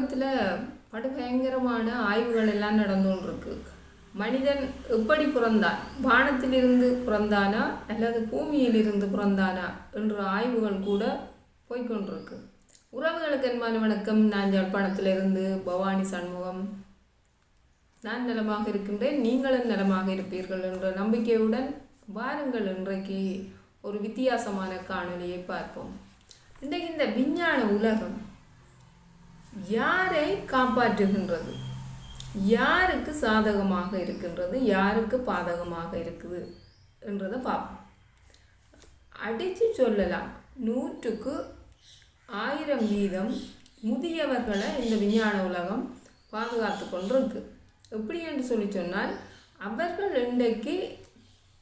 உலகத்தில் படுபயங்கரமான ஆய்வுகள் எல்லாம் நடந்து இருக்கு மனிதன் எப்படி பிறந்தான்? வானத்திலிருந்து பிறந்தானா? அல்லது பூமியிலிருந்து பிறந்தானா? என்ற ஆய்வுகள் கூட போய்கொண்டிருக்கு உறவுகளுக்கு அன்பான வணக்கம். நான் யாழ்ப்பாணத்திலிருந்து பவானி சண்முகம். நான் நலமாக இருக்கின்றேன். நீங்களும் நலமாக இருப்பீர்கள் என்ற நம்பிக்கையுடன் வாருங்கள். இன்றைக்கு ஒரு வித்தியாசமான காணொலியை பார்ப்போம். இன்றைக்கு இந்த விஞ்ஞான உலகம் யாரை காப்பாற்றுகின்றது? யாருக்கு சாதகமாக இருக்கின்றது? யாருக்கு பாதகமாக இருக்குது? என்றதை பார்ப்போம். அடித்து சொல்லலாம். நூற்றுக்கு ஆயிரம் வீதம் முதியவர்களை இந்த விஞ்ஞான உலகம் பாதுகாத்து கொண்டிருக்கு. எப்படி என்று சொல்லி சொன்னால் அவர்கள் இன்றைக்கு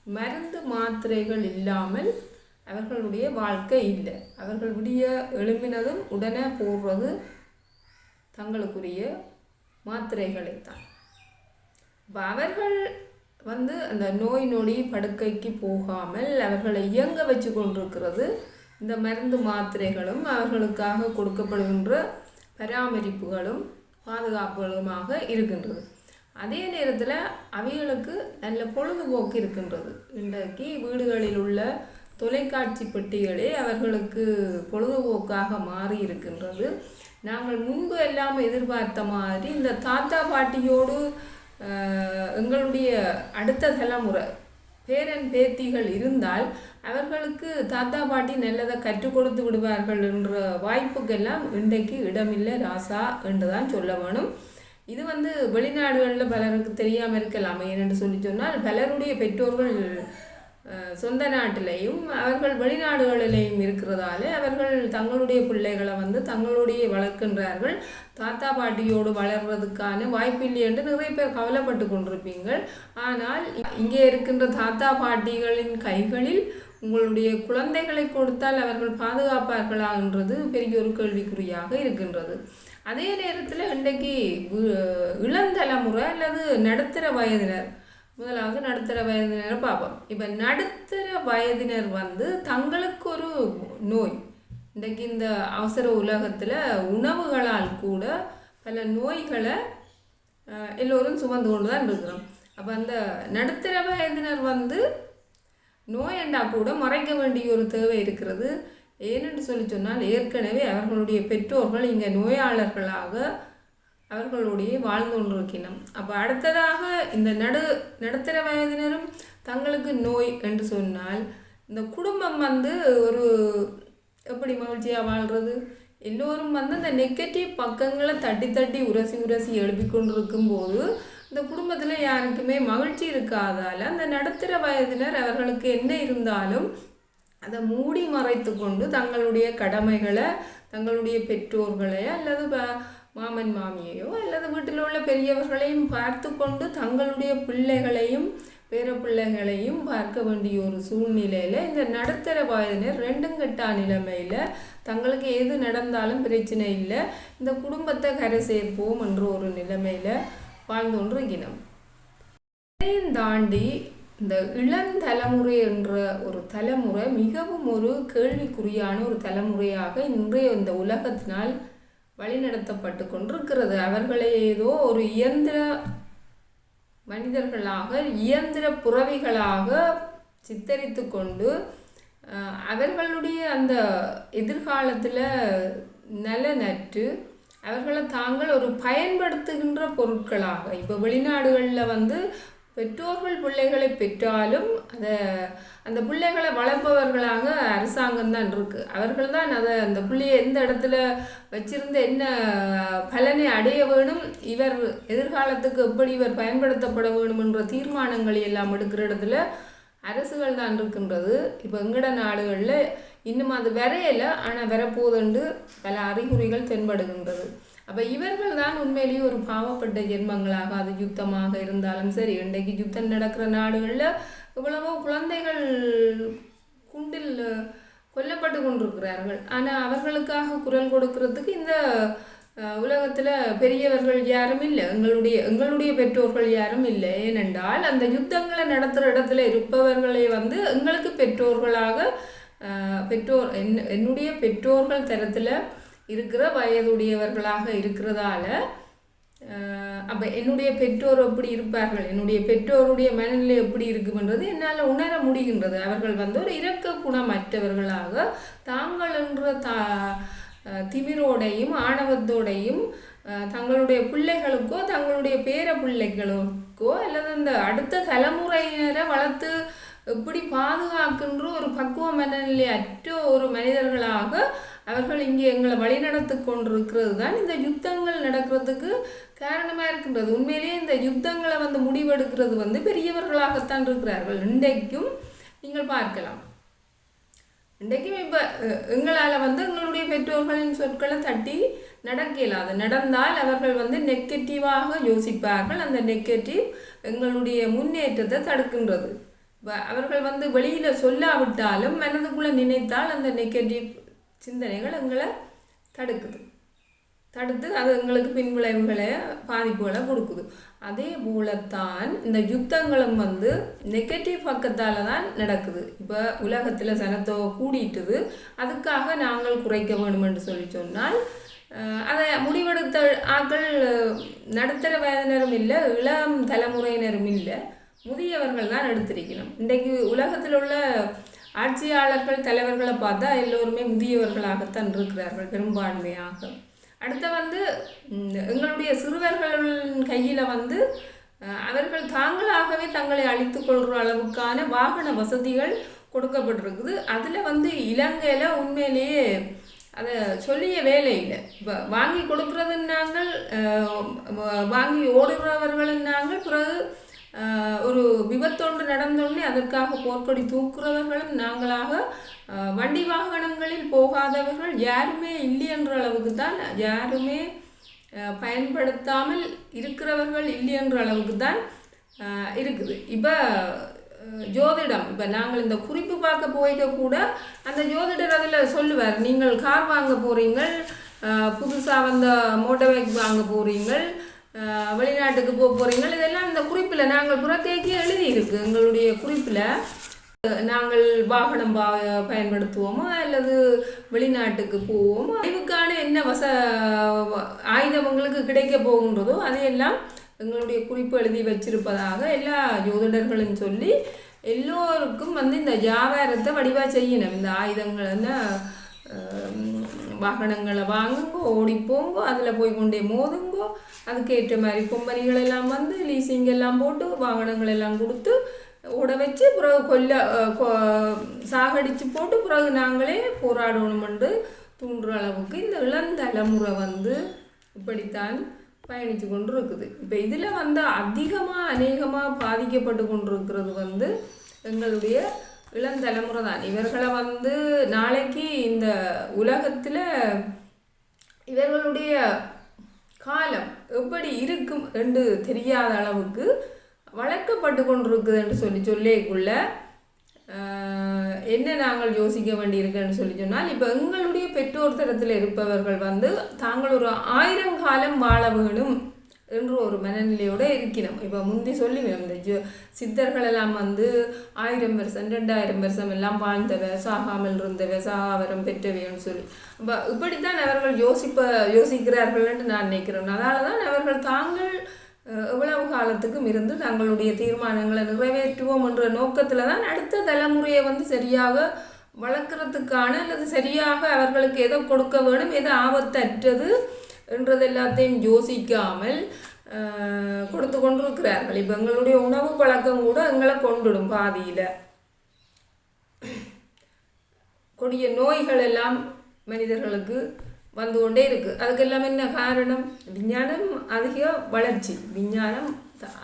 மருந்து மாத்திரைகள் இல்லாமல் அவர்களுடைய வாழ்க்கை இல்லை. அவர்களுடைய எழுப்பினதும் எழும்பினதும் உடனே போடுறது தங்களுக்குரிய மாத்திரைகளைத்தான். இப்போ அவர்கள் வந்து அந்த நோய் நொடி படுக்கைக்கு போகாமல் அவர்களை இயங்க வச்சு கொண்டிருக்கிறது. இந்த மருந்து மாத்திரைகளும் அவர்களுக்காக கொடுக்கப்படுகின்ற பராமரிப்புகளும் பாதுகாப்புகளுமாக இருக்கின்றது. அதே நேரத்தில் அவைகளுக்கு நல்ல பொழுதுபோக்கு இருக்கின்றது. இன்றைக்கு வீடுகளில் உள்ள தொலைக்காட்சி பெட்டிகளே அவர்களுக்கு பொழுதுபோக்காக மாறி இருக்கின்றது நாங்கள் முன்பு எல்லாம் எதிர்பார்த்த மாதிரி இந்த தாத்தா பாட்டியோடு எங்களுடைய அடுத்த தலைமுறை பேரன் பேத்திகள் இருந்தால் அவர்களுக்கு தாத்தா பாட்டி நல்லதை கற்றுக் கொடுத்து விடுவார்கள் என்ற வாய்ப்புக்கெல்லாம் இன்றைக்கு இடமில்லை ராசா என்று தான் சொல்ல வேணும். இது வந்து வெளிநாடுகளில் பலருக்கு தெரியாமல் இருக்கலாம். ஏனென்று சொல்லி சொன்னால் பலருடைய பெற்றோர்கள் சொந்த நாட்டிலையும் அவர்கள் வெளிநாடுகளிலேயும் இருக்கிறதால அவர்கள் தங்களுடைய பிள்ளைகளை வந்து தங்களுடைய வளர்க்கின்றார்கள். தாத்தா பாட்டியோடு வளர்றதுக்கான வாய்ப்பில்லை என்று நிறைய பேர் கவலைப்பட்டு கொண்டிருப்பீங்கள் ஆனால் இங்கே இருக்கின்ற தாத்தா பாட்டிகளின் கைகளில் உங்களுடைய குழந்தைகளை கொடுத்தால் அவர்கள் பாதுகாப்பார்களா என்றது பெரிய ஒரு கேள்விக்குறியாக இருக்கின்றது. அதே நேரத்தில் இன்றைக்கு இளந்தலைமுறை அல்லது நடுத்தர வயதினர் முதலாவது நடுத்தர வயதினரை பார்ப்போம். இப்போ நடுத்தர வயதினர் வந்து தங்களுக்கு ஒரு நோய் இன்றைக்கு இந்த அவசர உலகத்தில் உணவுகளால் கூட பல நோய்களை எல்லோரும் சுமந்து கொண்டு தான் இருக்கிறோம். அப்போ அந்த நடுத்தர வயதினர் வந்து நோயண்டா கூட மறைக்க வேண்டிய ஒரு தேவை இருக்கிறது. ஏனென்று சொல்லி சொன்னால் ஏற்கனவே அவர்களுடைய பெற்றோர்கள் இங்கே நோயாளர்களாக அவர்களுடைய வாழ்ந்து கொண்டிருக்கணும் அப்போ அடுத்ததாக இந்த நடு நடுத்தர வயதினரும் தங்களுக்கு நோய் என்று சொன்னால் இந்த குடும்பம் வந்து ஒரு எப்படி மகிழ்ச்சியாக வாழ்கிறது எல்லோரும் வந்து அந்த நெகட்டிவ் பக்கங்களை தட்டி தட்டி உரசி உரசி எழுப்பி கொண்டிருக்கும் போது இந்த குடும்பத்தில் யாருக்குமே மகிழ்ச்சி இருக்காதால் அந்த நடுத்தர வயதினர் அவர்களுக்கு என்ன இருந்தாலும் அதை மூடி மறைத்து கொண்டு தங்களுடைய கடமைகளை தங்களுடைய பெற்றோர்களை அல்லது ப- மாமன் மாமியையோ அல்லது வீட்டில் உள்ள பெரியவர்களையும் பார்த்து கொண்டு தங்களுடைய பிள்ளைகளையும் பேர பிள்ளைகளையும் பார்க்க வேண்டிய ஒரு சூழ்நிலையில் இந்த நடுத்தர வயதினர் ரெண்டும் கெட்டா நிலைமையில் தங்களுக்கு எது நடந்தாலும் பிரச்சனை இல்லை இந்த குடும்பத்தை கரை சேர்ப்போம் என்ற ஒரு நிலைமையில் வாழ்ந்து கொண்டிருக்கிறோம். இதையும் தாண்டி இந்த இளந்தலைமுறை என்ற ஒரு தலைமுறை மிகவும் ஒரு கேள்விக்குறியான ஒரு தலைமுறையாக இன்றைய இந்த உலகத்தினால் வழிநடத்தப்பட்டு கொண்டிருக்கிறது அவர்களை ஏதோ ஒரு இயந்திர மனிதர்களாக இயந்திர புறவிகளாக சித்தரித்து கொண்டு அவர்களுடைய அந்த எதிர்காலத்தில் நலனற்று அவர்களை தாங்கள் ஒரு பயன்படுத்துகின்ற பொருட்களாக இப்போ வெளிநாடுகளில் வந்து பெற்றோர்கள் பிள்ளைகளை பெற்றாலும் அதை அந்த பிள்ளைகளை வளர்ப்பவர்களாக அரசாங்கம் தான் இருக்கு. அவர்கள் தான் அதை அந்த பிள்ளையை எந்த இடத்துல வச்சிருந்து என்ன பலனை அடைய வேணும் இவர் எதிர்காலத்துக்கு எப்படி இவர் பயன்படுத்தப்பட வேணும் என்ற தீர்மானங்களை எல்லாம் எடுக்கிற இடத்துல அரசுகள் தான் இருக்கின்றது. இப்போ எங்கட நாடுகளில் இன்னும் அது வரையலை ஆனால் வரப்போதுண்டு பல அறிகுறிகள் தென்படுகின்றது. அப்போ இவர்கள் தான் உண்மையிலேயே ஒரு பாவப்பட்ட ஜென்மங்களாக அது யுத்தமாக இருந்தாலும் சரி இன்றைக்கு யுத்தம் நடக்கிற நாடுகளில் இவ்வளவோ குழந்தைகள் குண்டில் கொல்லப்பட்டு கொண்டிருக்கிறார்கள். ஆனால் அவர்களுக்காக குரல் கொடுக்கறதுக்கு இந்த உலகத்தில் பெரியவர்கள் யாரும் இல்லை. எங்களுடைய எங்களுடைய பெற்றோர்கள் யாரும் இல்லை. ஏனென்றால் அந்த யுத்தங்களை நடத்துகிற இடத்துல இருப்பவர்களை வந்து எங்களுக்கு பெற்றோர்களாக பெற்றோர் என் என்னுடைய பெற்றோர்கள் தரத்தில் இருக்கிற வயதுடையவர்களாக இருக்கிறதால அப்போ என்னுடைய பெற்றோர் எப்படி இருப்பார்கள்? என்னுடைய பெற்றோருடைய மனநிலை எப்படி இருக்குமென்றது என்னால் உணர முடிகின்றது. அவர்கள் வந்து ஒரு இரக்க குணமற்றவர்களாக தாங்கள் என்ற தா திமிரோடையும் ஆணவத்தோடையும் தங்களுடைய பிள்ளைகளுக்கோ தங்களுடைய பேர பிள்ளைகளுக்கோ அல்லது அந்த அடுத்த தலைமுறையினரை வளர்த்து எப்படி பாதுகாக்கின்ற ஒரு பக்குவ மனநிலை அற்ற ஒரு மனிதர்களாக அவர்கள் இங்கே எங்களை வழிநடத்து கொண்டிருக்கிறது தான். இந்த யுத்தங்கள் நடக்கிறதுக்கு காரணமாக இருக்கின்றது. உண்மையிலேயே இந்த யுத்தங்களை வந்து முடிவெடுக்கிறது வந்து பெரியவர்களாகத்தான் இருக்கிறார்கள். இன்றைக்கும் நீங்கள் பார்க்கலாம். இன்றைக்கும் இப்போ எங்களால் வந்து எங்களுடைய பெற்றோர்களின் சொற்களை தட்டி நடக்கல அது நடந்தால் அவர்கள் வந்து நெகட்டிவாக யோசிப்பார்கள். அந்த நெகட்டிவ் எங்களுடைய முன்னேற்றத்தை தடுக்கின்றது. அவர்கள் வந்து வெளியில் சொல்லாவிட்டாலும் மனதுக்குள்ளே நினைத்தால் அந்த நெகட்டிவ் சிந்தனைகள் எங்களை தடுக்குது. தடுத்து அது எங்களுக்கு பின்விளைவுகளை பாதிப்புகளை கொடுக்குது. அதே போலத்தான் இந்த யுத்தங்களும் வந்து நெகட்டிவ் பக்கத்தால் தான் நடக்குது. இப்போ உலகத்தில் சனத்தோ கூடிட்டுது. அதுக்காக நாங்கள் குறைக்க வேண்டும் என்று சொல்லி சொன்னால் அதை முடிவெடுத்த ஆக்கள் நடுத்தர வயதினரும் இல்லை இளம் தலைமுறையினரும் இல்லை முதியவர்கள் தான் எடுத்திருக்கணும். இன்றைக்கு உலகத்தில் உள்ள ஆட்சியாளர்கள் தலைவர்களை பார்த்தா எல்லோருமே முதியவர்களாகத்தான் இருக்கிறார்கள் பெரும்பான்மையாக. அடுத்த வந்து எங்களுடைய சிறுவர்களின் கையில் வந்து அவர்கள் தாங்களாகவே தங்களை அழித்து கொள்கிற அளவுக்கான வாகன வசதிகள் கொடுக்கப்பட்டிருக்குது. அதில் வந்து இலங்கையில் உண்மையிலேயே அதை சொல்லிய வேலை இல்லை. இப்போ வாங்கி கொடுக்குறதுன்னாங்கள் வாங்கி ஓடுகிறவர்கள்னாங்கள் பிறகு ஒரு விபத்தொன்று நடந்தோடனே அதற்காக போர்க்கொடி தூக்குறவர்களும் நாங்களாக வண்டி வாகனங்களில் போகாதவர்கள் யாருமே இல்லை என்ற அளவுக்கு தான் யாருமே பயன்படுத்தாமல் இருக்கிறவர்கள் இல்லை என்ற அளவுக்கு தான் இருக்குது. இப்போ ஜோதிடம் இப்போ நாங்கள் இந்த குறிப்பு பார்க்க போய்க்க கூட அந்த ஜோதிடர் அதில் சொல்லுவார் நீங்கள் கார் வாங்க போகிறீங்கள் புதுசாக வந்த மோட்டர் பைக் வாங்க போகிறீங்கள் வெளிநாட்டுக்கு போக போகிறீங்கள் இதெல்லாம் இந்த குறிப்பில் நாங்கள் புறத்தேக்கே எழுதியிருக்கு. எங்களுடைய குறிப்பில் நாங்கள் வாகனம் பா பயன்படுத்துவோமோ அல்லது வெளிநாட்டுக்கு போவோமா? அறிவுக்கான என்ன வச ஆயுதம் உங்களுக்கு கிடைக்க போகின்றதோ அதையெல்லாம் எங்களுடைய குறிப்பு எழுதி வச்சிருப்பதாக எல்லா ஜோதிடர்களும் சொல்லி எல்லோருக்கும் வந்து இந்த வியாபாரத்தை வடிவாக செய்யணும். இந்த ஆயுதங்கள் என்ன வாகனங்களை வாங்குங்கோ ஓடிப்போங்கோ அதில் போய் கொண்டே மோதுங்கோ. அதுக்கேற்ற மாதிரி கொம்பனிகள் எல்லாம் வந்து லீசிங் எல்லாம் போட்டு வாகனங்கள் எல்லாம் கொடுத்து ஓட வச்சு பிறகு கொல்ல சாகடித்து போட்டு பிறகு நாங்களே போராடணுமென்று தூண்டுற அளவுக்கு இந்த இளந்தலைமுறை வந்து இப்படித்தான் பயணித்து கொண்டு இருக்குது இப்போ இதில் வந்து அதிகமாக அநேகமாக பாதிக்கப்பட்டு கொண்டிருக்கிறது வந்து எங்களுடைய இளந்தலைமுறை தான். இவர்களை வந்து நாளைக்கு இந்த உலகத்தில் இவர்களுடைய காலம் எப்படி இருக்கும் என்று தெரியாத அளவுக்கு வளர்க்கப்பட்டு கொண்டிருக்குது என்று சொல்லி சொல்லிக்குள்ள என்ன நாங்கள் யோசிக்க வேண்டியிருக்குன்னு சொல்லி சொன்னால் இப்போ எங்களுடைய பெற்றோர் தரத்தில் இருப்பவர்கள் வந்து தாங்கள் ஒரு ஆயிரம் காலம் வாழ வேணும். என்று ஒரு மனநிலையோடு இருக்கணும் இப்போ முந்தி சொல்லி இந்த ஜோ சித்தர்கள் எல்லாம் வந்து ஆயிரம் வருஷம் ரெண்டாயிரம் வருஷம் எல்லாம் வாழ்ந்தவ சாகாமல் இருந்தவ சாகாவரம் பெற்றவைன்னு சொல்லி. இப்போ இப்படித்தான் அவர்கள் யோசிப்ப யோசிக்கிறார்கள் என்று நான் நினைக்கிறேன். அதனால தான் அவர்கள் தாங்கள் எவ்வளவு காலத்துக்கும் இருந்து தங்களுடைய தீர்மானங்களை நிறைவேற்றுவோம் என்ற நோக்கத்தில் தான் அடுத்த தலைமுறையை வந்து சரியாக வளர்க்குறதுக்கான அல்லது சரியாக அவர்களுக்கு எதை கொடுக்க வேணும் எதை ஆபத்தற்றது என்றது எல்லாத்தையும் யோசிக்காமல் கொடுத்து கொண்டிருக்கிறார்கள். இப்போ எங்களுடைய உணவு பழக்கம் கூட எங்களை கொண்டுடும் பாதியில். கொடிய நோய்கள் எல்லாம் மனிதர்களுக்கு வந்து கொண்டே இருக்குது அதுக்கெல்லாம் என்ன காரணம்? விஞ்ஞானம் அதிக வளர்ச்சி. விஞ்ஞானம்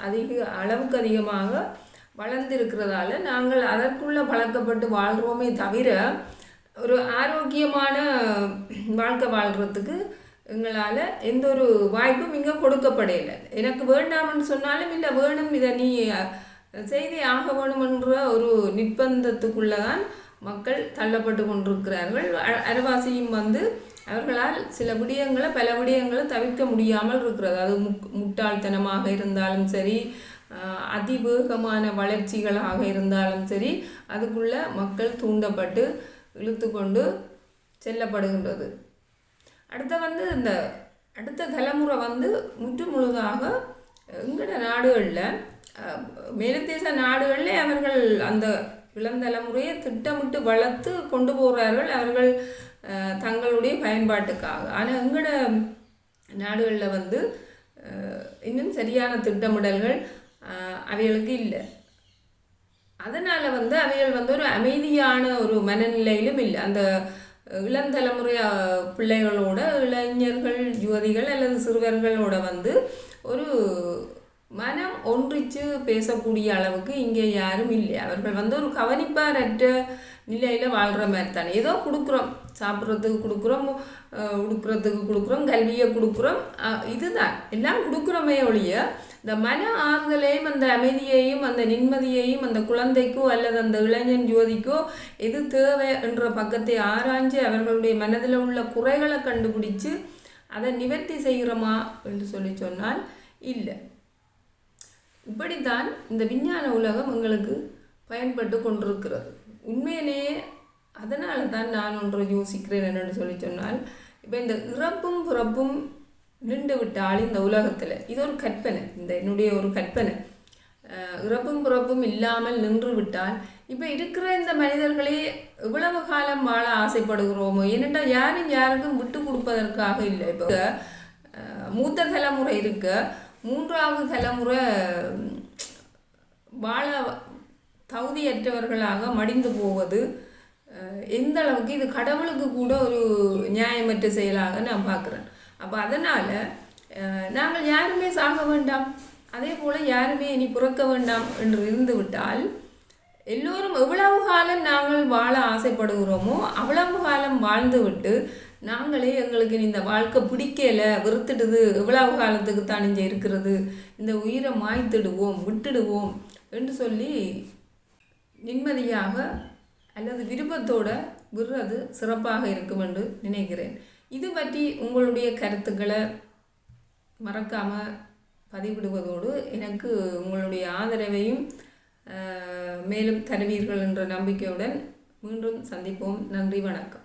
அதிக அளவுக்கு அதிகமாக வளர்ந்திருக்கிறதால நாங்கள் அதற்குள்ளே பழக்கப்பட்டு வாழ்கிறோமே தவிர ஒரு ஆரோக்கியமான வாழ்க்கை வாழ்கிறதுக்கு எங்களால் எந்த ஒரு வாய்ப்பும் இங்கே கொடுக்கப்படையில. எனக்கு வேண்டாம்னு சொன்னாலும் இல்லை வேணும் இதை நீ செய்தி ஆக வேணுமென்ற ஒரு நிர்பந்தத்துக்குள்ளே தான் மக்கள் தள்ளப்பட்டு கொண்டிருக்கிறார்கள். அரவாசியும் வந்து அவர்களால் சில விடயங்களை பல விடயங்களை தவிர்க்க முடியாமல் இருக்கிறது. அது முக் முட்டாள்தனமாக இருந்தாலும் சரி அதிவேகமான வளர்ச்சிகளாக இருந்தாலும் சரி அதுக்குள்ள மக்கள் தூண்டப்பட்டு இழுத்து கொண்டு செல்லப்படுகின்றது. அடுத்த வந்து இந்த அடுத்த தலைமுறை வந்து முற்று முழுதாக எங்கட நாடுகளில் மேலத்தேச நாடுகளில் அவர்கள் அந்த இளந்தலைமுறையை திட்டமிட்டு வளர்த்து கொண்டு போகிறார்கள் அவர்கள் தங்களுடைய பயன்பாட்டுக்காக. ஆனால் எங்கட நாடுகளில் வந்து இன்னும் சரியான திட்டமிடல்கள் அவைகளுக்கு இல்லை. அதனால் வந்து அவைகள் வந்து ஒரு அமைதியான ஒரு மனநிலையிலும் இல்லை. அந்த இளந்தலைமுறை தலைமுறை பிள்ளைகளோட இளைஞர்கள் யுவதிகள் அல்லது சிறுவர்களோட வந்து ஒரு மனம் ஒன்றிச்சு பேசக்கூடிய அளவுக்கு இங்கே யாரும் இல்லை. அவர்கள் வந்து ஒரு கவனிப்பாரற்ற நிலையில் வாழ்கிற மாதிரி தானே ஏதோ கொடுக்குறோம். சாப்பிட்றதுக்கு கொடுக்குறோம் உடுக்கிறதுக்கு கொடுக்குறோம் கல்வியை கொடுக்குறோம் இதுதான். எல்லாம் கொடுக்குறோமே ஒழிய இந்த மன ஆறுதலையும் அந்த அமைதியையும் அந்த நிம்மதியையும் அந்த குழந்தைக்கோ அல்லது அந்த இளைஞன் ஜோதிக்கோ எது தேவை என்ற பக்கத்தை ஆராய்ஞ்சு அவர்களுடைய மனதில் உள்ள குறைகளை கண்டுபிடிச்சு அதை நிவர்த்தி செய்கிறோமா என்று சொல்லி சொன்னால் இல்லை. இப்படித்தான் இந்த விஞ்ஞான உலகம் எங்களுக்கு பயன்பட்டு கொண்டிருக்கிறது. உண்மையிலேயே அதனால தான் நான் ஒன்று யோசிக்கிறேன் என்னென்னு சொல்லி சொன்னால் இப்போ இந்த இறப்பும் பிறப்பும் நின்று விட்டால் இந்த உலகத்தில். இது ஒரு கற்பனை. இந்த என்னுடைய ஒரு கற்பனை. இறப்பும் பிறப்பும் இல்லாமல் நின்று விட்டால் இப்போ இருக்கிற இந்த மனிதர்களே இவ்வளவு காலம் வாழ ஆசைப்படுகிறோமோ? ஏனென்றால் யாரும் யாருக்கும் விட்டு கொடுப்பதற்காக இல்லை. இப்போ மூத்த தலைமுறை இருக்க. மூன்றாவது தலைமுறை வாழ தகுதியற்றவர்களாக மடிந்து போவது எந்த அளவுக்கு இது கடவுளுக்கு கூட ஒரு நியாயமற்ற செயலாக நான் பார்க்குறேன். அப்போ அதனால் நாங்கள் யாருமே சாக வேண்டாம். அதே போல் யாருமே இனி பிறக்க வேண்டாம் என்று இருந்துவிட்டால் எல்லோரும் எவ்வளவு காலம் நாங்கள் வாழ ஆசைப்படுகிறோமோ அவ்வளவு காலம் வாழ்ந்துவிட்டு நாங்களே எங்களுக்கு இந்த வாழ்க்கை பிடிக்கலை வெறுத்துடுது எவ்வளவு காலத்துக்கு தான் இங்கே இருக்கிறது இந்த உயிரை மாய்த்திடுவோம் விட்டுடுவோம் என்று சொல்லி நிம்மதியாக அல்லது விருப்பத்தோடு விடுறது சிறப்பாக இருக்கும் என்று நினைக்கிறேன். இது பற்றி உங்களுடைய கருத்துக்களை மறக்காமல் பதிவிடுவதோடு எனக்கு உங்களுடைய ஆதரவையும் மேலும் தருவீர்கள் என்ற நம்பிக்கையுடன் மீண்டும் சந்திப்போம். நன்றி வணக்கம்.